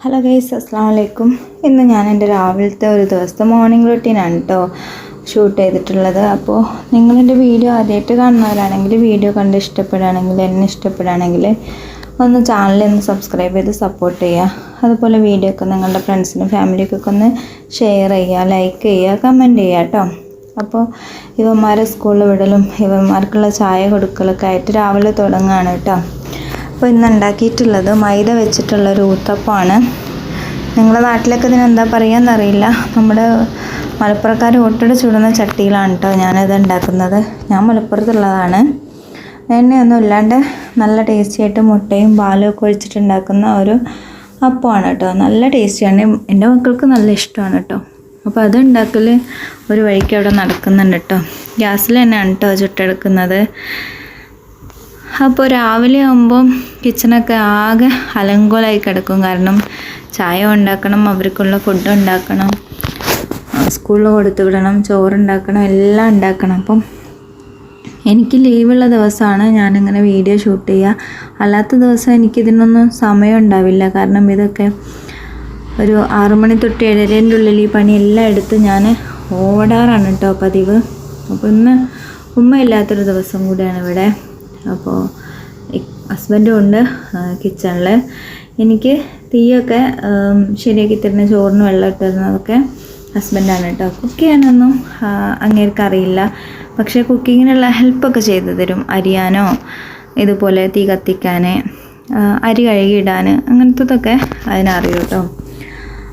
Hello guys അസ്സാം വലൈക്കും ഇന്ന് ഞാൻ എന്റെ രാവിലത്തെ ഒരു ദിവസത്തെ മോർണിംഗ് റൊട്ടീനാണ് കേട്ടോ ഷൂട്ട് ചെയ്തിട്ടുള്ളത്. അപ്പോൾ നിങ്ങളെന്റെ വീഡിയോ ആദ്യമായിട്ട് കാണുന്നവരാണെങ്കിൽ വീഡിയോ കണ്ട് ഇഷ്ടപ്പെടുകയാണെങ്കിൽ എന്നെ ഇഷ്ടപ്പെടുകയാണെങ്കിൽ ഒന്ന് ചാനൽ ഒന്ന് സബ്സ്ക്രൈബ് ചെയ്ത് സപ്പോർട്ട് ചെയ്യുക. അതുപോലെ വീഡിയോ ഒക്കെ നിങ്ങളുടെ ഫ്രണ്ട്സിനും ഫാമിലിക്കൊക്കെ ഒന്ന് ഷെയർ ചെയ്യുക ലൈക്ക് ചെയ്യുക കമന്റ് ചെയ്യുക കേട്ടോ അപ്പോൾ ഇവന്മാരെ സ്കൂളിൽ വിടലും ഇവന്മാർക്കുള്ള ചായ കൊടുക്കലൊക്കെ ആയിട്ട് രാവിലെ തുടങ്ങുകയാണ് കേട്ടോ അപ്പോൾ ഇന്ന് ഉണ്ടാക്കിയിട്ടുള്ളത് മൈദ വെച്ചിട്ടുള്ള ഒരു ഊത്തപ്പമാണ്. നിങ്ങളുടെ നാട്ടിലൊക്കെ ഇതിനെന്താ പറയുകയെന്നറിയില്ല നമ്മുടെ മലപ്പുറക്കാർ ഒട്ടിട്ട് ചുടുന്ന ചട്ടിയിലാണ് കേട്ടോ ഞാനിത് ഉണ്ടാക്കുന്നത്. ഞാൻ മലപ്പുറത്തുള്ളതാണ്. എണ്ണയൊന്നും ഇല്ലാണ്ട് നല്ല ടേസ്റ്റി ആയിട്ട് മുട്ടയും പാലും ഒക്കെ ഒഴിച്ചിട്ടുണ്ടാക്കുന്ന ഒരു അപ്പമാണ് കേട്ടോ നല്ല ടേസ്റ്റിയാണ് എന്റെ മക്കൾക്ക് നല്ല ഇഷ്ടമാണ് കേട്ടോ അപ്പോൾ അത് ഉണ്ടാക്കൽ ഒരു വഴിക്ക് അവിടെ നടക്കുന്നുണ്ട് കേട്ടോ ഗ്യാസിൽ തന്നെയാണ് കേട്ടോ ചുട്ടെടുക്കുന്നത്. അപ്പോൾ രാവിലെ ആകുമ്പം കിച്ചണൊക്കെ ആകെ അലങ്കോലായി കിടക്കും. കാരണം ചായ ഉണ്ടാക്കണം അവർക്കുള്ള ഫുഡ് ഉണ്ടാക്കണം സ്കൂളിൽ കൊടുത്തു വിടണം ചോറുണ്ടാക്കണം എല്ലാം ഉണ്ടാക്കണം. അപ്പം എനിക്ക് ലീവുള്ള ദിവസമാണ് ഞാനിങ്ങനെ വീഡിയോ ഷൂട്ട് ചെയ്യുക. അല്ലാത്ത ദിവസം എനിക്കിതിനൊന്നും സമയം ഉണ്ടാവില്ല. കാരണം ഇതൊക്കെ ഒരു ആറു മണി തൊട്ട് ഏഴരേന്റെ ഉള്ളിൽ ഈ പണിയെല്ലാം എടുത്ത് ഞാൻ ഓടാറാണ് കേട്ടോ പതിവ്. അപ്പോൾ ഇന്ന് ഉമ്മ ഇല്ലാത്തൊരു ദിവസം കൂടിയാണ് ഇവിടെ. അപ്പോൾ ഹസ്ബൻഡും ഉണ്ട് കിച്ചണിൽ എനിക്ക് തീയൊക്കെ ശരിയാക്കി തരുന്ന ചോറിന് വെള്ളം ഇട്ട് ഹസ്ബൻഡാണ് കേട്ടോ. കുക്ക് ചെയ്യാനൊന്നും അങ്ങേർക്ക് അറിയില്ല. പക്ഷേ കുക്കിങ്ങിനുള്ള ഹെൽപ്പൊക്കെ ചെയ്തു തരും. അരിയാനോ ഇതുപോലെ തീ കത്തിക്കാൻ അരി കഴുകിയിടാൻ അങ്ങനത്തതൊക്കെ അതിനറിയൂ കേട്ടോ.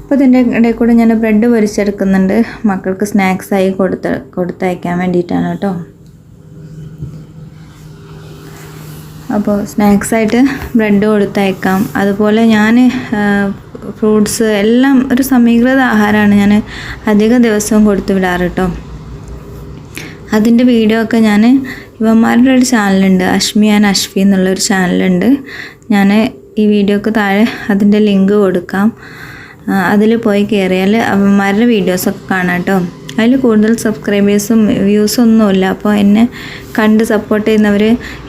അപ്പോൾ ഇതിന്റെ ഇടയിൽ കൂടെ ഞാൻ ബ്രെഡ് പൊരിച്ചെടുക്കുന്നുണ്ട്. മക്കൾക്ക് സ്നാക്സായി കൊടുത്ത് കൊടുത്തയക്കാൻ വേണ്ടിയിട്ടാണ് കേട്ടോ. അപ്പോൾ സ്നാക്സായിട്ട് ബ്രെഡ് കൊടുത്തയക്കാം. അതുപോലെ ഞാൻ ഫ്രൂട്ട്സ് എല്ലാം ഒരു സമീകൃത ആഹാരമാണ് ഞാൻ അധിക ദിവസവും കൊടുത്തു വിടാറ് കേട്ടോ അതിന്റെ വീഡിയോ ഒക്കെ ഞാൻ ഇവന്മാരുടെ ഒരു ചാനലുണ്ട്. അഷ്മി ആൻഡ് അഷ്ഫി എന്നുള്ളൊരു ചാനലുണ്ട്. ഞാൻ ഈ വീഡിയോക്ക് താഴെ അതിന്റെ ലിങ്ക് കൊടുക്കാം. അതിൽ പോയി കയറിയാൽ അവന്മാരുടെ വീഡിയോസൊക്കെ കാണാം കേട്ടോ. അതിൽ കൂടുതൽ സബ്സ്ക്രൈബേഴ്സും വ്യൂസും ഒന്നുമില്ല. അപ്പോൾ എന്നെ കണ്ട് സപ്പോർട്ട് ചെയ്യുന്നവർ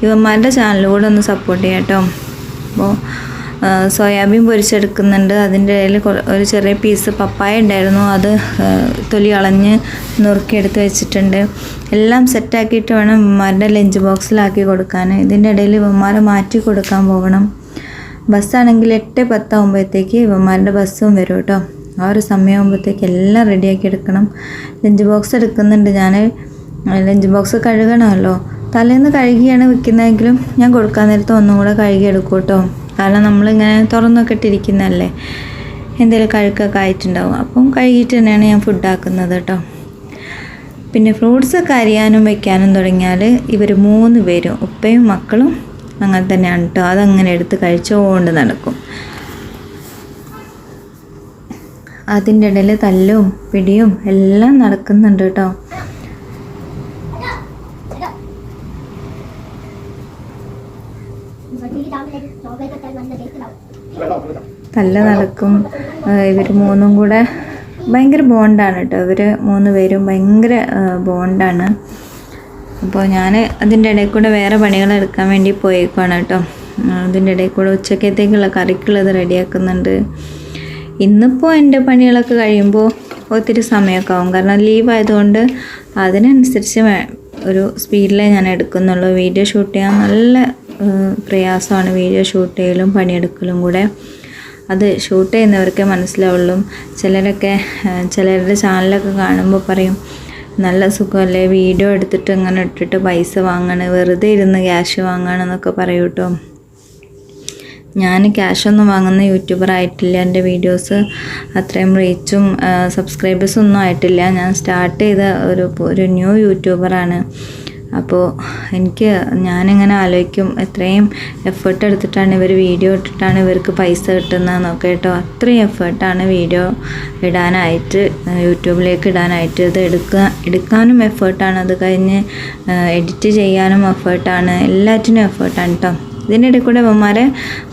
ഇവന്മാരുടെ ചാനൽ ഒന്ന് സപ്പോർട്ട് ചെയ്യാം കേട്ടോ. അപ്പോൾ സോയാബീൻ പൊരിച്ചെടുക്കുന്നുണ്ട്. അതിന്റെ ഇടയിൽ ഒരു ചെറിയ പീസ് പപ്പായ ഉണ്ടായിരുന്നു. അത് തൊലി കളഞ്ഞ് നുറുക്കിയെടുത്ത് വെച്ചിട്ടുണ്ട്. എല്ലാം സെറ്റാക്കിയിട്ട് വേണം ഇവന്മാരുടെ ലഞ്ച് ബോക്സിലാക്കി കൊടുക്കാൻ. ഇതിന്റെ ഇടയിൽ ഇവന്മാരെ മാറ്റി കൊടുക്കാൻ പോകണം. ബസ്സാണെങ്കിൽ എട്ട് പത്താകുമ്പോഴത്തേക്ക് ഇവന്മാരുടെ ബസ്സും വരും കേട്ടോ. ആ ഒരു സമയമാകുമ്പോഴത്തേക്ക് എല്ലാം റെഡിയാക്കി എടുക്കണം. ലഞ്ച് ബോക്സ് എടുക്കുന്നുണ്ട് ഞാൻ ലഞ്ച് ബോക്സ് കഴുകണമല്ലോ. തലേന്ന് കഴുകിയാണ് വെക്കുന്നതെങ്കിലും ഞാൻ കൊടുക്കാൻ നേരത്ത് ഒന്നും കൂടെ കഴുകി എടുക്കും കേട്ടോ കാരണം നമ്മളിങ്ങനെ തുറന്നൊക്കെ ഇട്ടിരിക്കുന്നതല്ലേ. എന്തെങ്കിലും കഴുക്കൊക്കെ ആയിട്ടുണ്ടാവും. അപ്പം കഴുകിയിട്ട് തന്നെയാണ് ഞാൻ ഫുഡാക്കുന്നത് കേട്ടോ. പിന്നെ ഫ്രൂട്ട്സ് ഒക്കെ അരിയാനും വെക്കാനും തുടങ്ങിയാൽ ഇവർ മൂന്ന് പേരും. ഉപ്പയും മക്കളും അങ്ങനെ തന്നെയാണ് കേട്ടോ. അതങ്ങനെ എടുത്ത് കഴിച്ചുകൊണ്ട് നടക്കും. അതിന്റെ ഇടയിൽ തല്ലും പിടിയും എല്ലാം നടക്കുന്നുണ്ട് കേട്ടോ. തല്ല നടക്കും. ഇവർ മൂന്നും കൂടെ ഭയങ്കര ബോണ്ടാണ് കേട്ടോ. ഇവർ മൂന്ന് പേരും ഭയങ്കര ബോണ്ടാണ്. അപ്പോൾ ഞാൻ അതിന്റെ ഇടയിൽ കൂടെ വേറെ പണികൾ എടുക്കാൻ വേണ്ടി പോയേക്കുവാണ് കേട്ടോ. അതിന്റെ ഇടയിൽ കൂടെ ഉച്ചക്കത്തേക്കുള്ള കറിക്കുള്ളത് റെഡിയാക്കുന്നുണ്ട്. ഇന്നിപ്പോൾ എന്റെ പണികളൊക്കെ കഴിയുമ്പോൾ ഒത്തിരി സമയമൊക്കെ ആവും കാരണം ലീവ് ആയതുകൊണ്ട് അതിനനുസരിച്ച് ഒരു സ്പീഡിലേ ഞാൻ എടുക്കുന്നുള്ളൂ. വീഡിയോ ഷൂട്ട് ചെയ്യാൻ നല്ല പ്രയാസമാണ്. വീഡിയോ ഷൂട്ട് ചെയ്യലും പണിയെടുക്കലും കൂടെ. അത് ഷൂട്ട് ചെയ്യുന്നവർക്കേ മനസ്സിലാവുള്ളൂ. ചിലരൊക്കെ ചിലരുടെ ചാനലൊക്കെ കാണുമ്പോൾ പറയും നല്ല സുഖമല്ലേ? വീഡിയോ എടുത്തിട്ട് ഇങ്ങനെ ഇട്ടിട്ട് പൈസ വാങ്ങണേ. വെറുതെ ഇരുന്ന് ക്യാഷ് വാങ്ങണമെന്നൊക്കെ പറയും കേട്ടോ ഞാൻ ക്യാഷൊന്നും വാങ്ങുന്ന യൂട്യൂബർ ആയിട്ടില്ല. എന്റെ വീഡിയോസ് അത്രയും റീച്ചും സബ്സ്ക്രൈബേഴ്സും ഒന്നും ആയിട്ടില്ല. ഞാൻ സ്റ്റാർട്ട് ചെയ്ത ഒരു ഒരു ന്യൂ യൂട്യൂബറാണ് അപ്പോൾ എനിക്ക് ഞാനിങ്ങനെ ആലോചിക്കും? എത്രയും എഫേർട്ട് എടുത്തിട്ടാണ് ഇവർ വീഡിയോ ഇട്ടിട്ടാണ് ഇവർക്ക് പൈസ കിട്ടുന്നതെന്നൊക്കെ കേട്ടോ. അത്രയും എഫേർട്ടാണ് വീഡിയോ ഇടാനായിട്ട് യൂട്യൂബിലേക്ക് ഇടാനായിട്ട് ഇത് എടുക്കുക എടുക്കാനും എഫേർട്ടാണ് അത് കഴിഞ്ഞ് എഡിറ്റ് ചെയ്യാനും എഫേർട്ടാണ് എല്ലാറ്റിനും എഫേർട്ടാണ് കേട്ടോ ഇടയിൽ കൂടെ അമ്മമാരെ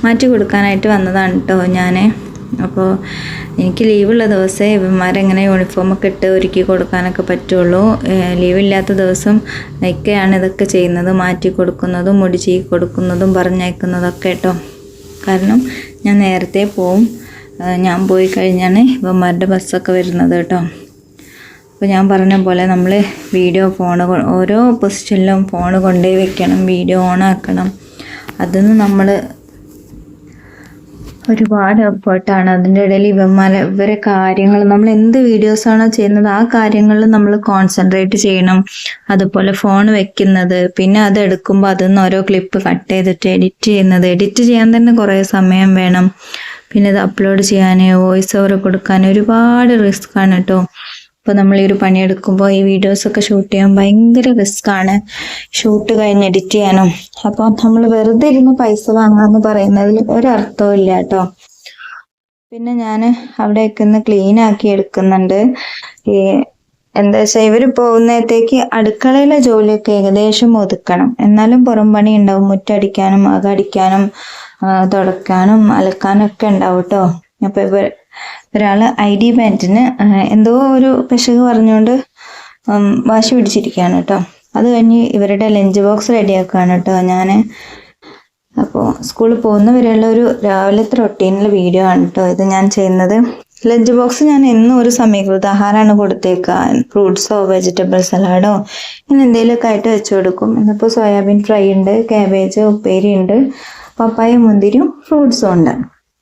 മാറ്റി കൊടുക്കാനായിട്ട് വന്നതാണ് കേട്ടോ ഞാൻ അപ്പോൾ എനിക്ക് ലീവുള്ള ദിവസമേ ഇവന്മാരെങ്ങനെ യൂണിഫോമൊക്കെ ഇട്ട് ഒരുക്കി കൊടുക്കാനൊക്കെ പറ്റുള്ളൂ. ലീവില്ലാത്ത ദിവസം ഒക്കെയാണ് ഇതൊക്കെ ചെയ്യുന്നത്. മാറ്റി കൊടുക്കുന്നതും മുടി ചെയ്ത് കൊടുക്കുന്നതും പറഞ്ഞയക്കുന്നതൊക്കെ കേട്ടോ കാരണം ഞാൻ നേരത്തെ പോവും. ഞാൻ പോയി കഴിഞ്ഞാണ് ഇവന്മാരുടെ ബസ്സൊക്കെ വരുന്നത് കേട്ടോ അപ്പോൾ ഞാൻ പറഞ്ഞ പോലെ നമ്മൾ വീഡിയോ ഫോൺ ഓരോ പൊസിഷനിലും ഫോൺ കൊണ്ടുപോയി വെക്കണം. വീഡിയോ ഓൺ ആക്കണം. അതൊന്നും നമ്മൾ ഒരുപാട് എഫേർട്ടാണ്. അതിന്റെ ഇടയിൽ ഇവന്മാരെ ഇവരെ കാര്യങ്ങൾ നമ്മൾ എന്ത് വീഡിയോസാണോ ചെയ്യുന്നത് ആ കാര്യങ്ങളിൽ നമ്മൾ കോൺസെൻട്രേറ്റ് ചെയ്യണം. അതുപോലെ ഫോൺ വെക്കുന്നത് പിന്നെ അത് എടുക്കുമ്പോൾ അതിൽ ഓരോ ക്ലിപ്പ് കട്ട് ചെയ്തിട്ട് എഡിറ്റ് ചെയ്യുന്നത്. എഡിറ്റ് ചെയ്യാൻ തന്നെ കുറേ സമയം വേണം. പിന്നെ അത് അപ്ലോഡ് ചെയ്യാൻ വോയിസ് ഓവർ കൊടുക്കാൻ ഒരുപാട് റിസ്ക് ആണ് കേട്ടോ. അപ്പോൾ നമ്മൾ ഈ ഒരു പണിയെടുക്കുമ്പോൾ ഈ വീഡിയോസൊക്കെ ഷൂട്ട് ചെയ്യാൻ ഭയങ്കര റിസ്ക് ആണ്. ഷൂട്ട് കഴിഞ്ഞ് എഡിറ്റ് ചെയ്യാനും. അപ്പോൾ നമ്മൾ വെറുതെ ഇരുന്ന് പൈസ വാങ്ങാമെന്ന് പറയുന്നതിൽ ഒരർത്ഥവും ഇല്ല കേട്ടോ. പിന്നെ ഞാൻ അവിടെയൊക്കെ ഒന്ന് ക്ലീൻ ആക്കി എടുക്കുന്നുണ്ട്. ഈ എന്താ വെച്ചാൽ ഇവർ പോകുന്നത്തേക്ക് അടുക്കളയിലെ ജോലിയൊക്കെ ഏകദേശം ഒതുക്കണം. എന്നാലും പുറം പണി ഉണ്ടാവും മുറ്റടിക്കാനും അകടിക്കാനും തുടക്കാനും അലക്കാനും ഒക്കെ ഉണ്ടാവും കേട്ടോ. അപ്പൊ ഇവർ ഒരാൾ ഐ ഡി ബാൻഡിന് എന്തോ ഒരു പിശക് പറഞ്ഞുകൊണ്ട് വാശി പിടിച്ചിരിക്കുകയാണ് കേട്ടോ അത് കഴിഞ്ഞ് ഇവരുടെ ലഞ്ച് ബോക്സ് റെഡിയാക്കുകയാണ് കേട്ടോ ഞാൻ അപ്പോൾ സ്കൂളിൽ പോകുന്നവരെയുള്ള ഒരു രാവിലത്തെ റൊട്ടീനിലെ വീഡിയോ ആണ് കേട്ടോ ഇത് ഞാൻ ചെയ്യുന്നത്. ലഞ്ച് ബോക്സ് ഞാൻ എന്നും ഒരു സമീകൃത ആഹാരമാണ് കൊടുത്തേക്കുക ഫ്രൂട്ട്സോ വെജിറ്റബിൾ സലാഡോ ഇങ്ങനെ എന്തെങ്കിലുമൊക്കെ ആയിട്ട് വെച്ച് കൊടുക്കും. ഇന്നിപ്പോൾ സോയാബീൻ ഫ്രൈ ഉണ്ട് ക്യാബേജ് ഉപ്പേരി ഉണ്ട് പപ്പായ മുന്തിരിയും ഫ്രൂട്ട്സും ഉണ്ട്.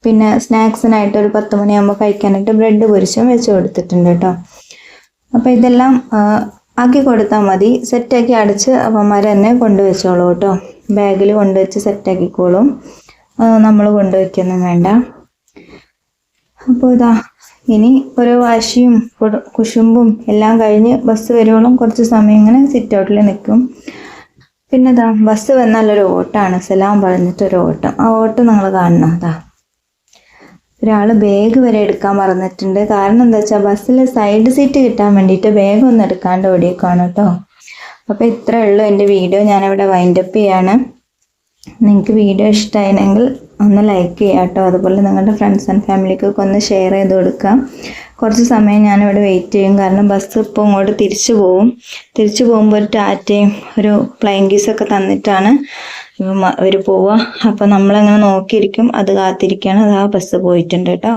പിന്നെ സ്നാക്സിനായിട്ട് ഒരു പത്ത് മണിയാകുമ്പോൾ കഴിക്കാനായിട്ട് ബ്രെഡ് പൊരിച്ചും വെച്ച് കൊടുത്തിട്ടുണ്ട് കേട്ടോ. അപ്പോൾ ഇതെല്ലാം ആക്കി കൊടുത്താൽ മതി. സെറ്റാക്കി അടച്ച് അമ്മമാർ തന്നെ കൊണ്ടുവച്ചോളൂ കേട്ടോ. ബാഗിൽ കൊണ്ടുവച്ച് സെറ്റാക്കിക്കോളും നമ്മൾ കൊണ്ടുവയ്ക്കൊന്നും വേണ്ട. അപ്പോൾ ഇതാ ഇനി ഓരോ വാശിയും കുശുമ്പും എല്ലാം കഴിഞ്ഞ് ബസ് വരുവോളം കുറച്ച് സമയം ഇങ്ങനെ സിറ്റ് ഔട്ടിൽ നിൽക്കും പിന്നെ ഇതാ ബസ് വന്നാൽ ഒരു ഓട്ടമാണ് സലാം പറഞ്ഞിട്ട് ഒരു ഓട്ടം. ആ ഓട്ടം നിങ്ങൾ കാണണം. അതാ ഒരാൾ ബാഗ് വരെ എടുക്കാൻ മറന്നിട്ടുണ്ട്. കാരണം എന്താ വെച്ചാൽ ബസ്സിൽ സൈഡ് സീറ്റ് കിട്ടാൻ വേണ്ടിയിട്ട് ബാഗ് ഒന്ന് എടുക്കാണ്ട് ഓടിയേക്കാണ് കേട്ടോ അപ്പോൾ ഇത്രേ ഉള്ളൂ എന്റെ വീഡിയോ ഞാനിവിടെ വൈൻഡപ്പ് ചെയ്യാണ്. നിങ്ങൾക്ക് വീഡിയോ ഇഷ്ടമായിരുന്നെങ്കിൽ ഒന്ന് ലൈക്ക് ചെയ്യുക കേട്ടോ അതുപോലെ നിങ്ങളുടെ ഫ്രണ്ട്സ് ആൻഡ് ഫാമിലിക്കൊക്കെ ഒന്ന് ഷെയർ ചെയ്ത് കൊടുക്കാം. കുറച്ച് സമയം ഞാനിവിടെ വെയിറ്റ് ചെയ്യും. കാരണം ബസ് ഇപ്പോൾ ഇങ്ങോട്ട് തിരിച്ചു പോവും. തിരിച്ചു പോകുമ്പോൾ ഒരു ടാറ്റയും ഒരു പ്ലെയിൻ കീസൊക്കെ തന്നിട്ടാണ്. ഇവർ പോവുക അപ്പോൾ നമ്മളങ്ങനെ നോക്കിയിരിക്കും. അത് കാത്തിരിക്കുകയാണ് അത് ആ ബസ് പോയിട്ടുണ്ട് കേട്ടോ.